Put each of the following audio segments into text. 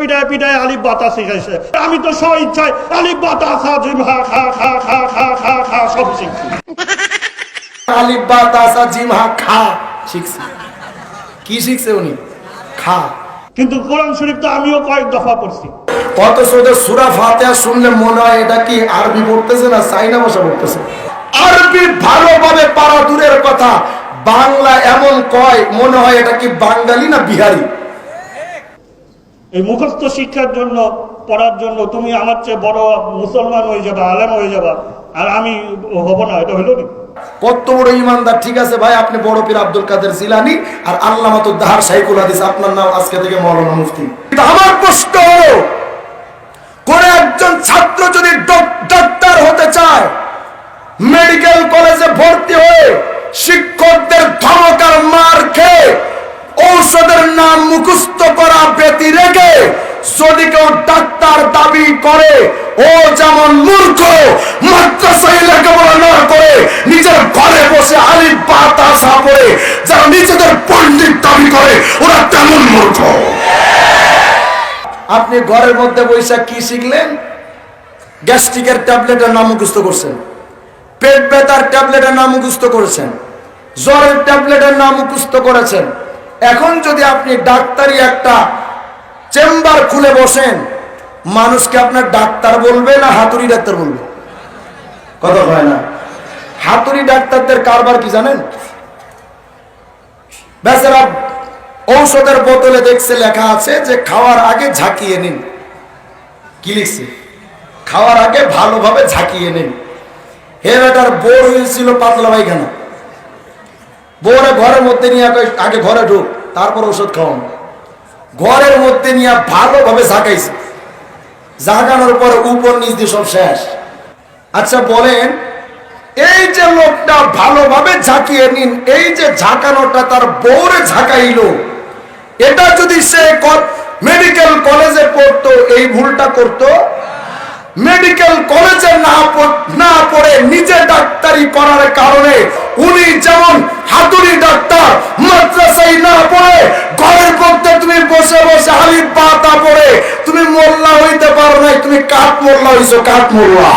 পিটায় পিটায় পিটায় আলিফ বাতা শিখাইছে। আমি তো স্ব ইচ্ছায় আলিফ বাতা খা জিম হা খা খা খা খা খা খা সব শিখছি। আলিফ জিম হা খা শিখছে। কি শিখছে উনি? খা। কিন্তু কোরআন শরীফ তো আমিও কয়েক দফা পড়ছি। অথচ ওদের সুরা ফাতেহা শুনলে মনে হয় এটা কি আরবি পড়তেছে না চাইনা ভাষা পড়তেছে? আরবি ভালোভাবে পারা দূরের কথা বাংলা এমন কয় মনে হয় এটা কি বাঙালি না বিহারি? এই মুখস্থ শিক্ষার জন্য, পড়ার জন্য তুমি আমার চেয়ে বড় মুসলমান হয়ে যাবা, আলেম হয়ে যাবা, আর আমি হব না, এটা হলো কত বড় ইমানদার, ঠিক আছে ভাই, আপনি বড় পীর আব্দুল কাদের জিলানি আর আল্লাহ দাহার সাইকুল হাদিস, আপনার নাম আজকে থেকে মৌলানা মুফতি। আমার প্রশ্ন, কোন একজন ছাত্র যদি ডক- ডাক্তার হতে চায় মুখস্থ করা ব্যতি রেখে যদি কেউ ডাক্তার দাবি করে, ও যেমন মূর্খ, মাদ্রাসায় লেখাপড়া না করে, নিজের ঘরে বসে যারা নিজেদের পণ্ডিত দাবি করে, ওরা তেমন মূর্খ। আপনি ঘরের মধ্যে বৈশাখ কি শিখলেন? গ্যাস্ট্রিকের ট্যাবলেটের নাম মুখস্থ করছেন। পেট ব্যথার ট্যাবলেটের নাম মুখস্থ করেছেন। জ্বরের ট্যাবলেটের নাম মুখস্থ করেছেন। এখন যদি আপনি ডাক্তারি একটা চেম্বার খুলে বসেন, মানুষকে আপনার ডাক্তার বলবে না হাতুড়ি ডাক্তার বলবে? কথা হয় না। হাতুড়ি ডাক্তারদের কারবার কি জানেন? বেচারা ঔষধের বোতলে দেখছে, লেখা আছে যে খাওয়ার আগে ঝাঁকিয়ে নিন। কি লিখছে? খাওয়ার আগে ভালোভাবে ঝাঁকিয়ে নিন। হে বেটার, বোর হয়েছিল পাতলা পায়খানা। বোরে ঘরের মধ্যে নিয়ে আগে ঘরে ঢুক তারপর ওষুধ খাওয়ান। ঘরের মধ্যে নিয়ে ভালোভাবে ঝাঁকাইছে ঝাঁকানোর পরে উপর নিচ দিয়ে সব শেষ। আচ্ছা বলেন, এই যে লোকটা ভালোভাবে ঝাঁকিয়ে নিন, এই যে ঝাঁকানোটা তার বউরে ঝাঁকাইলো, এটা যদি সে মেডিকেল কলেজে পড়তো, এই ভুলটা করতো? মেডিকেল কলেজে না না পড়ে নিজে ডাক্তারি করার কারণে উনি যেমন ডাক্তার না পড়ে ঘরের মধ্যে তুমি বসে বসে পাতা পড়ে। তুমি মোল্লা হইতে পারো নাই, তুমি কাঠ মোল্লা কাঠ মোল্লা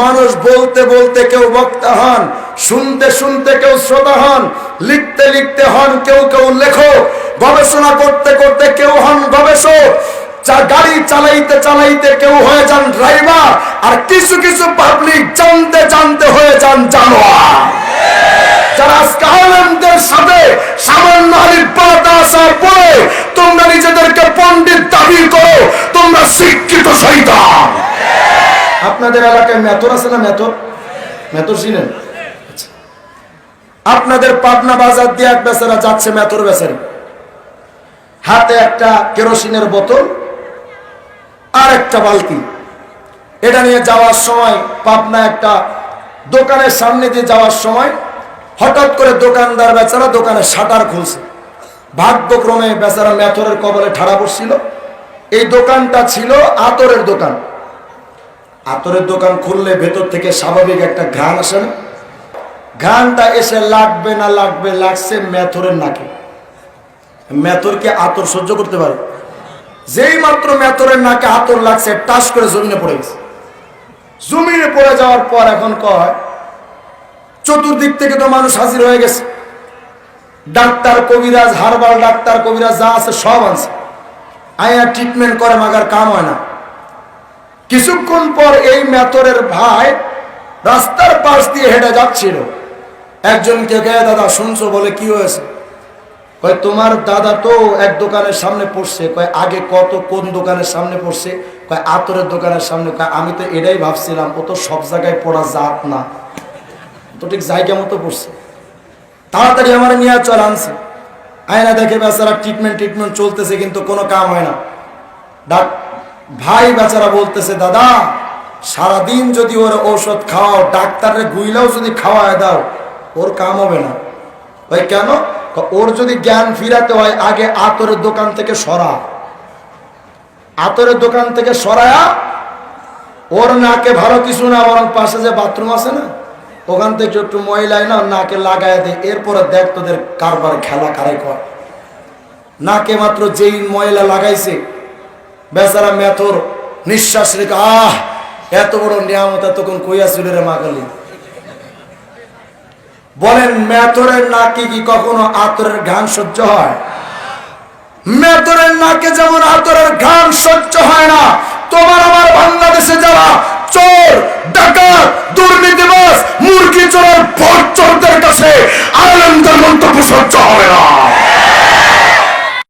মানুষ বলতে বলতে কেউ বক্তা হন, শুনতে শুনতে কেউ শ্রোতা হন, লিখতে লিখতে হন, কেউ কেউ লেখক, গবেষণা করতে করতে কেউ হন গবেষক। গাড়ি চালাইতে চালাইতে কেউ হয়ে যান ড্রাইভার, আর কিছু কিছু পাবলিক জানতে জানতে হয়ে যান জানোয়ার। যারা আলেমদের সাথে সামান্য আলিফাত আসার পরে তোমরা নিজেদেরকে পণ্ডিত দাবি করো, তোমরা শিক্ষিত শৈতান আপনাদের এলাকায় মেথর আছে না মেথর মেথর আচ্ছা। আপনাদের পাবনা বাজার দিয়ে এক বেচারা যাচ্ছে মেথর বেচারি। হাতে একটা কেরোসিনের বোতল আর একটা বালতি। এটা নিয়ে যাওয়ার সময় পাবনা একটা দোকানের সামনে দিয়ে যাওয়ার সময় হঠাৎ করে দোকানদার বেচারা দোকানের শাটার খুলছে। ভাগ্যক্রমে বেচারা মেথরের কবলে ঠাড়া পড়ছিল এই দোকানটা ছিল আতরের দোকান। আতরের দোকান খুললে ভেতর থেকে স্বাভাবিক একটা ঘ্রাণ আসে না। ঘ্রাণটা এসে লাগবে না লাগবে লাগছে মেথরের নাকে। মেথরকে আতর সহ্য করতে পারে? যেই মাত্র মেথরের নাকে আতর লাগছে, টাস করে জমিনে পড়ে গেছে। জমিনে পড়ে যাওয়ার পর এখন কয় চতুর্দিক থেকে তো মানুষ হাজির হয়ে গেছে। ডাক্তার কবিরাজ, হারবাল ডাক্তার কবিরাজ যা আছে সব আছে আয়া ট্রিটমেন্ট করে মাগার কাম হয় না। কিছুক্ষণ পর এই মেথরের ভাই রাস্তার পাশ দিয়ে হেঁটে যাচ্ছিল। একজনকে, কে দাদা, শুনছো? বলে, কি হয়েছে? কয়, তোমার দাদা তো এক দোকানের সামনে পড়ছে। কয়, আগে কত, কোন দোকানের সামনে পড়ছে? কয়, আতরের দোকানের সামনে। কয়, আমি তো এটাই ভাবছিলাম, ও তো সব জায়গায় পড়া জাত না। তো ঠিক জায়গা মতো পড়ছে। তাড়াতাড়ি আমার নিয়ে চল আনছে। আয়না দেখে বেচারা ট্রিটমেন্ট ট্রিটমেন্ট চলতেছে কিন্তু কোনো কাম হয় না। ডাক, ভাই বেচারা বলতেছে, দাদা, সারাদিন যদি ওর ঔষধ খাওয়াও ডাক্তারের গুইলাও যদি খাওয়ায় দাও, ওর কাম হবে না। ভাই, কেন? ওর যদি জ্ঞান ফিরাতে হয়, আগে আতরের দোকান থেকে সরা। আতরের দোকান থেকে সরায়া, ওর নাকে ভালো কিছু না, বরং পাশে যে বাথরুম আছে না ওখান থেকে একটু ময়লাই না নাকে লাগাই দে, এরপরে দেখ তোদের কারবার খেলা কারে কয়। নাকে মাত্র যেই ময়লা লাগাইছে, বেচারা মেথর নিঃশ্বাস রেখে, আহ, এত বড় নিয়ামত এতক্ষণ কইয়া ছিল রে মাগালি বলেন, মেথরের নাকে কি কখনো আতরের ঘান সহ্য হয়? মেতরের নাকে যেমন আতরের ঘান সহ্য হয় না, তোমার আমার বাংলাদেশে